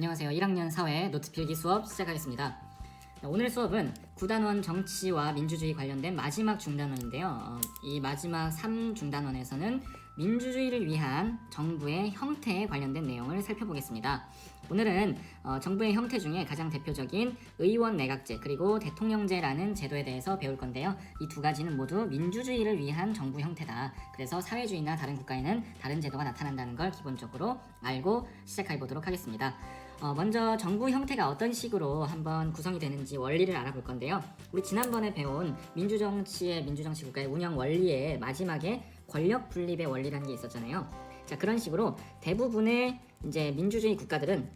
안녕하세요. 1학년 사회 노트 필기 수업 시작하겠습니다. 네, 오늘 수업은 9단원 정치와 민주주의 관련된 마지막 중단원인데요. 어, 이 마지막 3중단원에서는 민주주의를 위한 정부의 형태에 관련된 내용을 살펴보겠습니다. 오늘은 어, 정부의 형태 중에 가장 대표적인 의원 내각제 그리고 대통령제라는 제도에 대해서 배울 건데요. 이 두 가지는 모두 민주주의를 위한 정부 형태다. 그래서 사회주의나 다른 국가에는 다른 제도가 나타난다는 걸 기본적으로 알고 시작해 보도록 하겠습니다. 어, 먼저 정부 형태가 어떤 식으로 한번 구성이 되는지 원리를 알아볼 건데요. 우리 지난번에 배운 민주정치의 민주정치 국가의 운영 원리의 마지막에 권력 분립의 원리라는 게 있었잖아요. 자 그런 식으로 대부분의 이제 민주주의 국가들은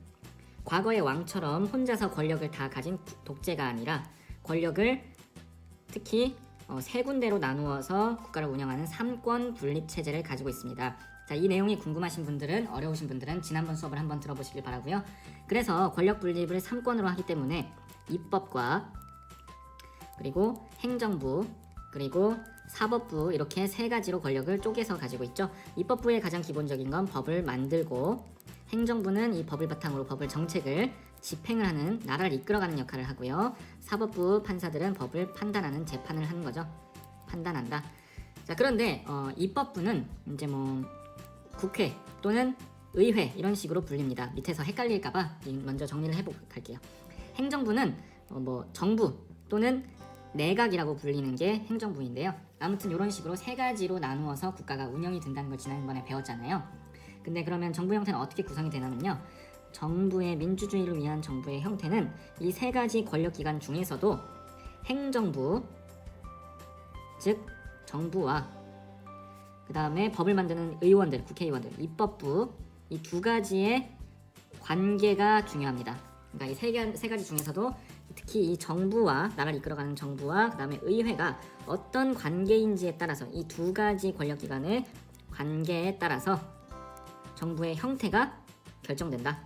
과거의 왕처럼 혼자서 권력을 다 가진 독재가 아니라 권력을 특히 어, 세 군데로 나누어서 국가를 운영하는 삼권 분립 체제를 가지고 있습니다. 자, 이 내용이 궁금하신 분들은 어려우신 분들은 지난번 수업을 한번 들어보시길 바라고요. 그래서 권력 분립을 삼권으로 하기 때문에 입법과 그리고 행정부 그리고 사법부 이렇게 세 가지로 권력을 쪼개서 가지고 있죠. 입법부의 가장 기본적인 건 법을 만들고 행정부는 이 법을 바탕으로 법을 정책을 집행을 하는 나라를 이끌어가는 역할을 하고요. 사법부 판사들은 법을 판단하는 재판을 하는 거죠. 판단한다. 자 그런데 어, 입법부는 이제 뭐 국회 또는 의회 이런 식으로 불립니다. 밑에서 헷갈릴까봐 먼저 정리를 해볼게요. 행정부는 어, 뭐 정부 또는 내각이라고 불리는 게 행정부인데요. 아무튼 이런 식으로 세 가지로 나누어서 국가가 운영이 된다는 걸 지난번에 배웠잖아요. 근데 그러면 정부 형태는 어떻게 구성이 되냐면요. 정부의 민주주의를 위한 정부의 형태는 이 세 가지 권력기관 중에서도 행정부, 즉 정부와 그 다음에 법을 만드는 의원들, 국회의원들, 입법부 이 두 가지의 관계가 중요합니다. 그러니까 이세세 가지 중에서도 특히 이 정부와 나라를 이끌어가는 정부와 그 다음에 의회가 어떤 관계인지에 따라서 이 두 가지 권력기관의 관계에 따라서 정부의 형태가 결정된다.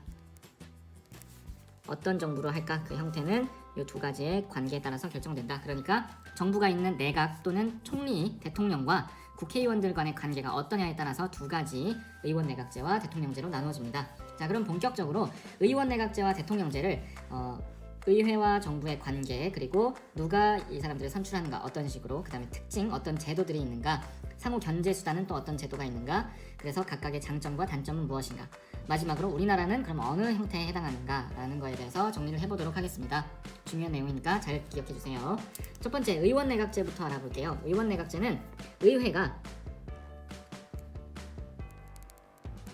어떤 정부로 할까? 그 형태는 이 두 가지의 관계에 따라서 결정된다. 그러니까 정부가 있는 내각 또는 총리, 대통령과 국회의원들 간의 관계가 어떠냐에 따라서 두 가지 의원 내각제와 대통령제로 나누어집니다. 자, 그럼 본격적으로 의원 내각제와 대통령제를 어, 의회와 정부의 관계 그리고 누가 이 사람들을 선출하는가 어떤 식으로 그다음에 특징 어떤 제도들이 있는가 상호 견제 수단은 또 어떤 제도가 있는가 그래서 각각의 장점과 단점은 무엇인가 마지막으로 우리나라는 그럼 어느 형태에 해당하는가라는 거에 대해서 정리를 해보도록 하겠습니다 중요한 내용이니까 잘 기억해 주세요 첫 번째 의원 내각제부터 알아볼게요 의원 내각제는 의회가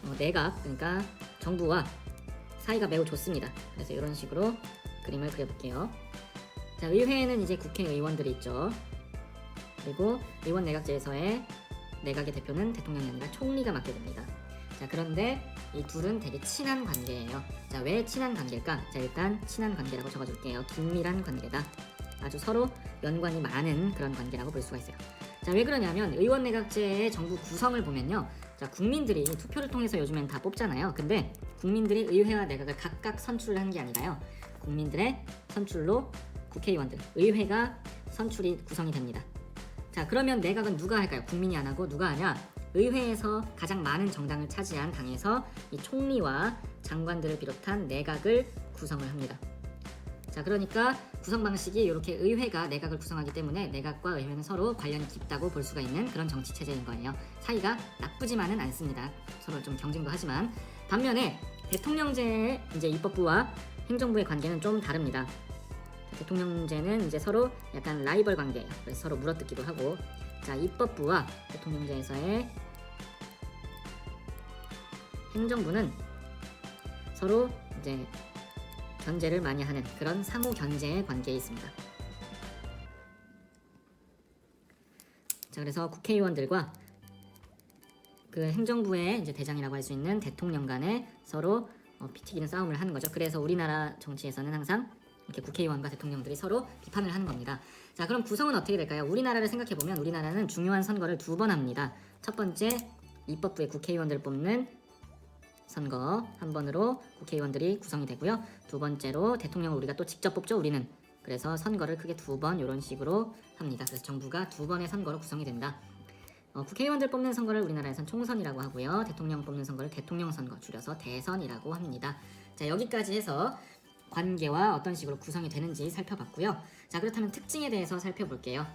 어, 내각 그러니까 정부와 사이가 매우 좋습니다 그래서 이런 식으로 그림을 그려볼게요. 자, 의회에는 이제 국회의원들이 있죠. 그리고 의원 내각제에서의 내각의 대표는 대통령이 아니라 총리가 맡게 됩니다. 자, 그런데 이 둘은 되게 친한 관계예요. 자, 왜 친한 관계일까? 자, 일단 친한 관계라고 적어줄게요. 긴밀한 관계다. 아주 서로 연관이 많은 그런 관계라고 볼 수가 있어요. 자, 왜 그러냐면 의원 내각제의 정부 구성을 보면요. 자, 국민들이 투표를 통해서 요즘엔 다 뽑잖아요. 근데 국민들이 의회와 내각을 각각 선출을 하는 게 아니라요. 국민들의 선출로 국회의원들, 의회가 선출이 구성이 됩니다. 자, 그러면 내각은 누가 할까요? 국민이 안 하고 누가 하냐? 의회에서 가장 많은 정당을 차지한 당에서 이 총리와 장관들을 비롯한 내각을 구성을 합니다. 자, 그러니까 구성 방식이 이렇게 의회가 내각을 구성하기 때문에 내각과 의회는 서로 관련이 깊다고 볼 수가 있는 그런 정치 체제인 거예요. 사이가 나쁘지만은 않습니다. 서로 좀 경쟁도 하지만 반면에 대통령제의 이제 입법부와 행정부의 관계는 좀 다릅니다. 대통령제는 이제 서로 약간 라이벌 관계예요. 그래서 서로 물어뜯기도 하고 자 입법부와 대통령제에서의 행정부는 서로 이제 견제를 많이 하는 그런 상호 견제의 관계에 있습니다. 자 그래서 국회의원들과 그 행정부의 이제 대장이라고 할 수 있는 대통령 간에 서로 어, 피튀기는 싸움을 하는 거죠. 그래서 우리나라 정치에서는 항상 이렇게 국회의원과 대통령들이 서로 비판을 하는 겁니다. 자, 그럼 구성은 어떻게 될까요? 우리나라를 생각해 보면 우리나라는 중요한 선거를 두 번 합니다. 첫 번째 입법부의 국회의원들 뽑는 선거 한 번으로 국회의원들이 구성이 되고요. 두 번째로 대통령을 우리가 또 직접 뽑죠. 우리는 그래서 선거를 크게 두 번 이런 식으로 합니다. 그래서 정부가 두 번의 선거로 구성이 된다. 어, 국회의원들 뽑는 선거를 우리나라에선 총선이라고 하고요. 대통령 뽑는 선거를 대통령 선거 줄여서 대선이라고 합니다. 자 여기까지 해서 관계와 어떤 식으로 구성이 되는지 살펴봤고요. 자 그렇다면 특징에 대해서 살펴볼게요.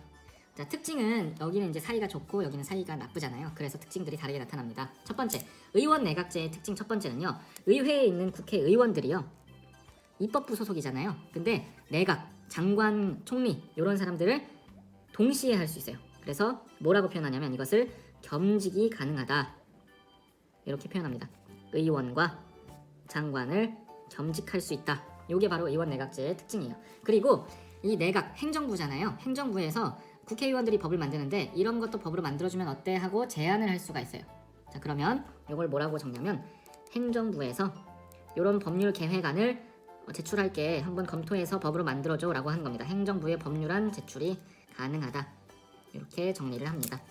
자 특징은 여기는 이제 사이가 좋고 여기는 사이가 나쁘잖아요. 그래서 특징들이 다르게 나타납니다. 첫 번째 의원 내각제의 특징 첫 번째는요. 의회에 있는 국회의원들이요. 입법부 소속이잖아요. 근데 내각, 장관, 총리 이런 사람들을 동시에 할 수 있어요. 그래서 뭐라고 표현하냐면 이것을 겸직이 가능하다. 이렇게 표현합니다. 의원과 장관을 겸직할 수 있다. 이게 바로 의원 내각제의 특징이에요. 그리고 이 내각 행정부잖아요. 행정부에서 국회의원들이 법을 만드는데 이런 것도 법으로 만들어주면 어때 하고 제안을 할 수가 있어요. 자 그러면 이걸 뭐라고 적냐면 행정부에서 이런 법률 계획안을 제출할게 한번 검토해서 법으로 만들어줘라고 하는 겁니다. 행정부의 법률안 제출이 가능하다. 이렇게 정리를 합니다.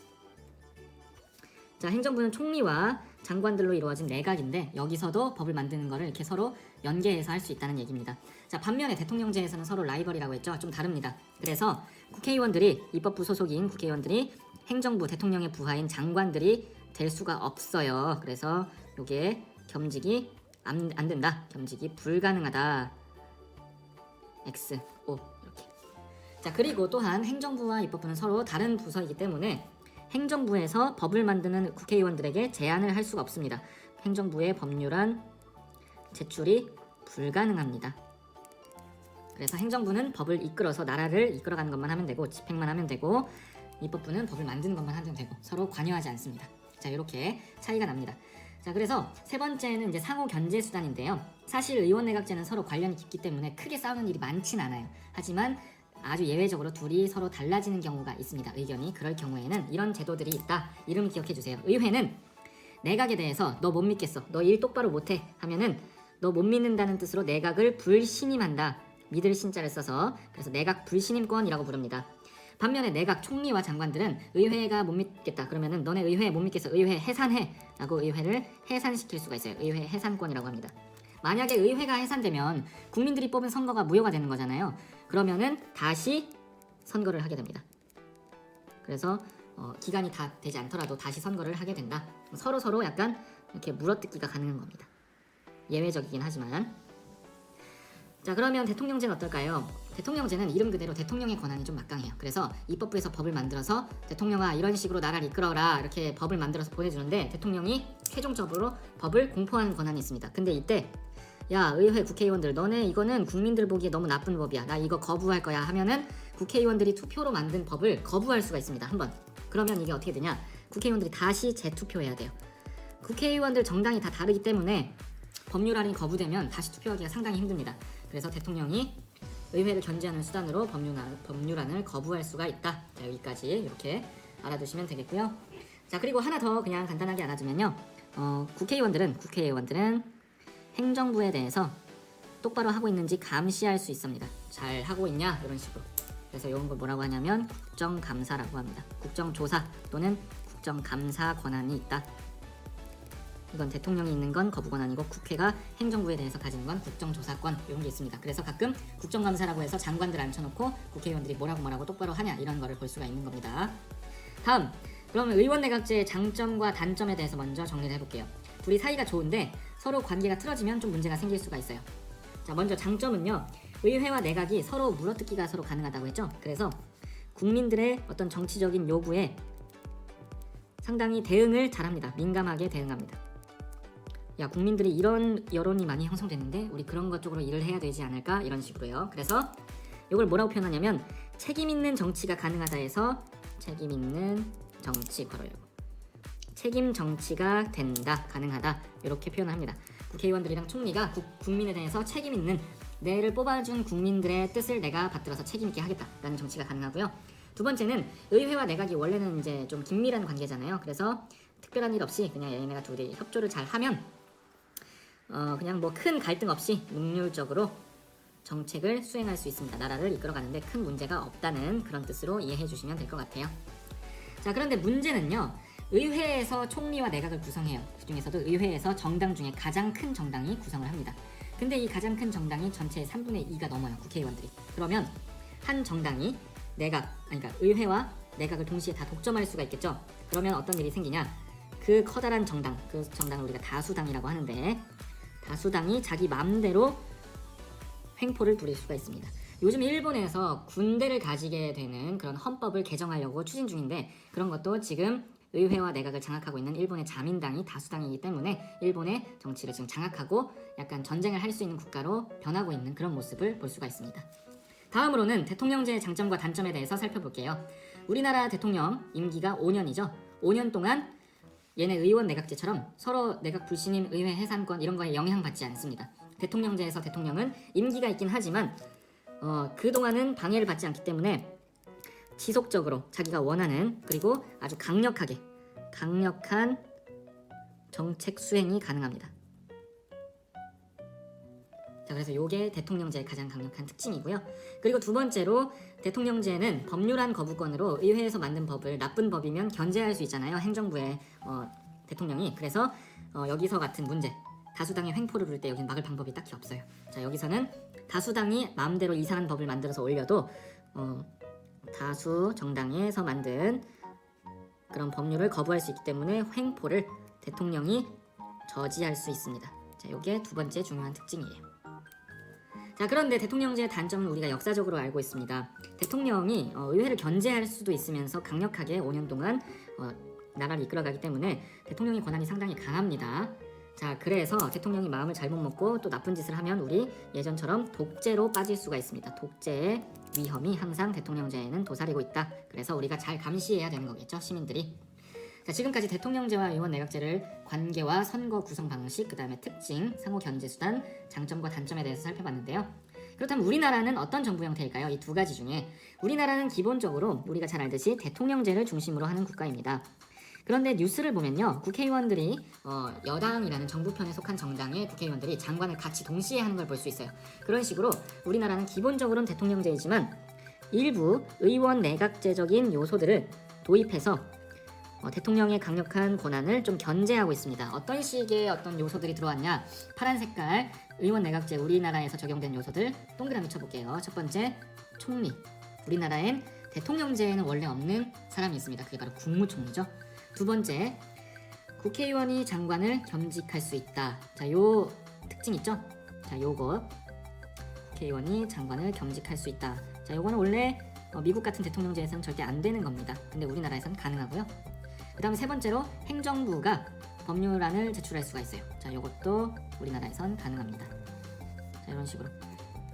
자, 행정부는 총리와 장관들로 이루어진 내각인데 여기서도 법을 만드는 거를 이렇게 서로 연계해서 할 수 있다는 얘기입니다. 자, 반면에 대통령제에서는 서로 라이벌이라고 했죠. 좀 다릅니다. 그래서 국회의원들이 입법부 소속인 국회의원들이 행정부 대통령의 부하인 장관들이 될 수가 없어요. 그래서 요게 겸직이 안, 안 된다. 겸직이 불가능하다. X, O 이렇게. 자 그리고 또한 행정부와 입법부는 서로 다른 부서이기 때문에 행정부에서 법을 만드는 국회의원들에게 제안을 할 수가 없습니다. 행정부의 법률안 제출이 불가능합니다. 그래서 행정부는 법을 이끌어서 나라를 이끌어가는 것만 하면 되고 집행만 하면 되고 입법부는 법을 만드는 것만 하면 되고 서로 관여하지 않습니다. 자 이렇게 차이가 납니다. 자 그래서 세 번째는 이제 상호 견제 수단인데요. 사실 의원 내각제는 서로 관련이 깊기 때문에 크게 싸우는 일이 많진 않아요. 하지만 아주 예외적으로 둘이 서로 달라지는 경우가 있습니다. 의견이 그럴 경우에는 이런 제도들이 있다. 이름 기억해 주세요. 의회는 내각에 대해서 너 못 믿겠어. 너 일 똑바로 못해 하면은 너 못 믿는다는 뜻으로 내각을 불신임한다. 믿을 신자를 써서 그래서 내각 불신임권이라고 부릅니다. 반면에 내각 총리와 장관들은 의회가 못 믿겠다. 그러면은 너네 의회 못 믿겠어. 의회 해산해라고 의회를 해산시킬 수가 있어요. 의회 해산권이라고 합니다. 만약에 의회가 해산되면 국민들이 뽑은 선거가 무효가 되는 거잖아요. 그러면은 다시 선거를 하게 됩니다. 그래서 어, 기간이 다 되지 않더라도 다시 선거를 하게 된다. 서로 서로 약간 이렇게 물어뜯기가 가능한 겁니다. 예외적이긴 하지만 자 그러면 대통령제는 어떨까요? 대통령제는 이름 그대로 대통령의 권한이 좀 막강해요. 그래서 입법부에서 법을 만들어서 대통령아 이런 식으로 나라를 이끌어라 이렇게 법을 만들어서 보내주는데 대통령이 최종적으로 법을 공포하는 권한이 있습니다. 근데 이때 야 의회 국회의원들 너네 이거는 국민들 보기에 너무 나쁜 법이야. 나 이거 거부할 거야. 하면은 국회의원들이 투표로 만든 법을 거부할 수가 있습니다. 한번. 그러면 이게 어떻게 되냐? 국회의원들이 다시 재투표해야 돼요. 국회의원들 정당이 다 다르기 때문에 법률안이 거부되면 다시 투표하기가 상당히 힘듭니다. 그래서 대통령이 의회를 견제하는 수단으로 법률안, 법률안을 거부할 수가 있다. 자 여기까지 이렇게 알아두시면 되겠고요. 자 그리고 하나 더 그냥 간단하게 알아두면요. 어, 국회의원들은 국회의원들은 행정부에 대해서 똑바로 하고 있는지 감시할 수 있습니다. 잘 하고 있냐 이런 식으로. 그래서 이런 걸 뭐라고 하냐면 국정감사라고 합니다. 국정조사 또는 국정감사 권한이 있다. 이건 대통령이 있는 건 거부 권한이고 국회가 행정부에 대해서 가지는 건 국정조사권 이런 게 있습니다. 그래서 가끔 국정감사라고 해서 장관들 앉혀놓고 국회의원들이 뭐라고 뭐라고 똑바로 하냐 이런 거를 볼 수가 있는 겁니다. 다음 그러면 의원 내각제의 장점과 단점에 대해서 먼저 정리를 해볼게요. 둘이 사이가 좋은데 서로 관계가 틀어지면 좀 문제가 생길 수가 있어요. 자, 먼저 장점은요. 의회와 내각이 서로 물어뜯기가 서로 가능하다고 했죠. 그래서 국민들의 어떤 정치적인 요구에 상당히 대응을 잘합니다. 민감하게 대응합니다. 야, 국민들이 이런 여론이 많이 형성됐는데 우리 그런 것 쪽으로 일을 해야 되지 않을까? 이런 식으로요. 그래서 이걸 뭐라고 표현하냐면 책임 있는 정치가 가능하다 해서 책임 있는 정치 열고 책임 정치가 된다, 가능하다 이렇게 표현을 합니다. 국회의원들이랑 총리가 국, 국민에 대해서 책임 있는 내를 뽑아준 국민들의 뜻을 내가 받들어서 책임 있게 하겠다라는 정치가 가능하고요. 두 번째는 의회와 내각이 원래는 이제 좀 긴밀한 관계잖아요. 그래서 특별한 일 없이 그냥 얘네가 둘이 협조를 잘 하면 어 그냥 뭐 큰 갈등 없이 능률적으로 정책을 수행할 수 있습니다. 나라를 이끌어가는데 큰 문제가 없다는 그런 뜻으로 이해해 주시면 될 것 같아요. 자 그런데 문제는요. 의회에서 총리와 내각을 구성해요. 그 중에서도 의회에서 정당 중에 가장 큰 정당이 구성을 합니다. 근데 이 가장 큰 정당이 전체의 3분의 2가 넘어요. 국회의원들이. 그러면 한 정당이 내각, 아니 그러니까 의회와 내각을 동시에 다 독점할 수가 있겠죠. 그러면 어떤 일이 생기냐? 그 커다란 정당, 그 정당을 우리가 다수당이라고 하는데 다수당이 자기 마음대로 횡포를 부릴 수가 있습니다. 요즘 일본에서 군대를 가지게 되는 그런 헌법을 개정하려고 추진 중인데 그런 것도 지금 의회와 내각을 장악하고 있는 일본의 자민당이 다수당이기 때문에 일본의 정치를 지금 장악하고 약간 전쟁을 할 수 있는 국가로 변하고 있는 그런 모습을 볼 수가 있습니다. 다음으로는 대통령제의 장점과 단점에 대해서 살펴볼게요. 우리나라 대통령 임기가 5년이죠. 5년 동안 얘네 의원 내각제처럼 서로 내각 불신임 의회 해산권 이런 거에 영향받지 않습니다. 대통령제에서 대통령은 임기가 있긴 하지만 어, 그동안은 방해를 받지 않기 때문에 지속적으로 자기가 원하는 그리고 아주 강력하게 강력한 정책 수행이 가능합니다. 자, 그래서 요게 대통령제의 가장 강력한 특징이고요. 그리고 두 번째로 대통령제는 법률안 거부권으로 의회에서 만든 법을 나쁜 법이면 견제할 수 있잖아요. 행정부의 어, 대통령이. 그래서 어, 여기서 같은 문제 다수당의 횡포를 부를 때 여기는 막을 방법이 딱히 없어요. 자, 여기서는 다수당이 마음대로 이상한 법을 만들어서 올려도 어, 다수 정당에서 만든 그런 법률을 거부할 수 있기 때문에 횡포를 대통령이 저지할 수 있습니다. 자, 이게 두 번째 중요한 특징이에요. 자, 그런데 대통령제의 단점은 우리가 역사적으로 알고 있습니다. 대통령이 어, 의회를 견제할 수도 있으면서 강력하게 5년 동안 어, 나라를 이끌어가기 때문에 대통령의 권한이 상당히 강합니다. 자, 그래서 대통령이 마음을 잘못 먹고 또 나쁜 짓을 하면 우리 예전처럼 독재로 빠질 수가 있습니다. 독재의 위험이 항상 대통령제에는 도사리고 있다. 그래서 우리가 잘 감시해야 되는 거겠죠, 시민들이. 자, 지금까지 대통령제와 의원 내각제를 관계와 선거 구성 방식, 그 다음에 특징, 상호 견제 수단, 장점과 단점에 대해서 살펴봤는데요. 그렇다면 우리나라는 어떤 정부 형태일까요? 이 두 가지 중에 우리나라는 기본적으로 우리가 잘 알듯이 대통령제를 중심으로 하는 국가입니다. 그런데 뉴스를 보면요, 국회의원들이 어, 여당이라는 정부 편에 속한 정당의 국회의원들이 장관을 같이 동시에 하는 걸 볼 수 있어요. 그런 식으로 우리나라는 기본적으로는 대통령제이지만 일부 의원 내각제적인 요소들을 도입해서 어, 대통령의 강력한 권한을 좀 견제하고 있습니다. 어떤 식의 어떤 요소들이 들어왔냐? 파란 색깔 의원 내각제 우리나라에서 적용된 요소들 동그라미 쳐볼게요. 첫 번째 총리. 우리나라엔 대통령제에는 원래 없는 사람이 있습니다. 그게 바로 국무총리죠. 두 번째 국회의원이 장관을 겸직할 수 있다. 자, 요 특징 있죠? 자, 요거 국회의원이 장관을 겸직할 수 있다. 자, 요거는 원래 어, 미국 같은 대통령제에서는 절대 안 되는 겁니다. 근데 우리나라에서는 가능하고요. 그 다음에 세 번째로 행정부가 법률안을 제출할 수가 있어요. 자, 요것도 우리나라에선 가능합니다. 자, 이런 식으로.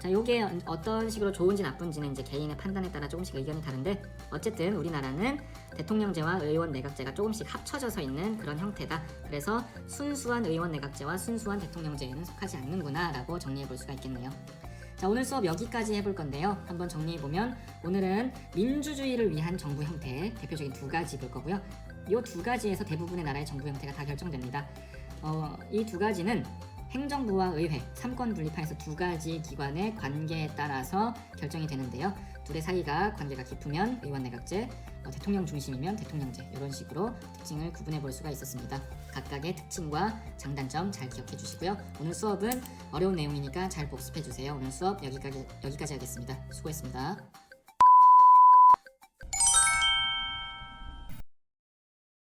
자, 요게 어떤 식으로 좋은지 나쁜지는 이제 개인의 판단에 따라 조금씩 의견이 다른데 어쨌든 우리나라는 대통령제와 의원 내각제가 조금씩 합쳐져서 있는 그런 형태다. 그래서 순수한 의원 내각제와 순수한 대통령제에는 속하지 않는구나라고 정리해 볼 수가 있겠네요. 자, 오늘 수업 여기까지 해볼 건데요. 한번 정리해 보면 오늘은 민주주의를 위한 정부 형태 대표적인 두 가지 볼 거고요. 이 두 가지에서 대부분의 나라의 정부 형태가 다 결정됩니다. 어, 이 두 가지는 행정부와 의회, 삼권 분립하에서 두 가지 기관의 관계에 따라서 결정이 되는데요. 둘의 사이가 관계가 깊으면 의원 내각제, 어, 대통령 중심이면 대통령제 이런 식으로 특징을 구분해 볼 수가 있었습니다. 각각의 특징과 장단점 잘 기억해 주시고요. 오늘 수업은 어려운 내용이니까 잘 복습해 주세요. 오늘 수업 여기까지 여기까지 하겠습니다. 수고했습니다.